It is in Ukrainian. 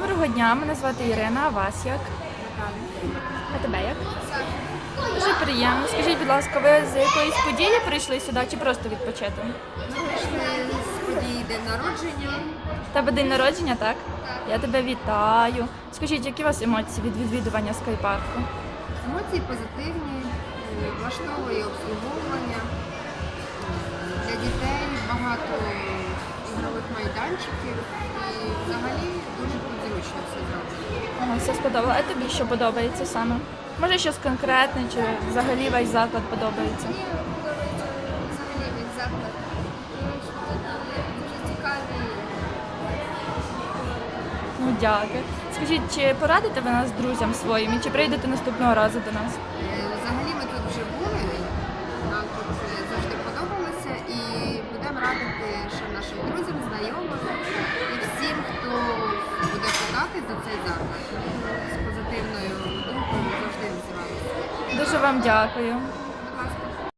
Доброго дня, мене звати Ірина, а вас як? А тебе як? Дуже приємно. Скажіть, будь ласка, ви з якоїсь події прийшли сюди чи просто відпочити? Ми вийшли з події день народження. У Тебе день народження, так? Я тебе вітаю. Скажіть, які у вас емоції від відвідування скайпарку? Емоції позитивні, е, влаштовує обслуговування. Для дітей багато ігрових майданчиків і взагалі все сподобалося. А тобі що подобається саме? Може щось конкретне, чи взагалі весь заклад подобається? Мені подобається взагалі від заклад. Що дуже цікаві. Ну дякую. Скажіть, чи порадите ви нас друзям своїм, і чи прийдете наступного разу до нас? Е, Взагалі ми тут вже були, нам тут е, завжди подобалося і будемо радити ще нашим друзям, буде за цей заклад. З позитивною думкою завжди відзиватися. Дуже вам дякую.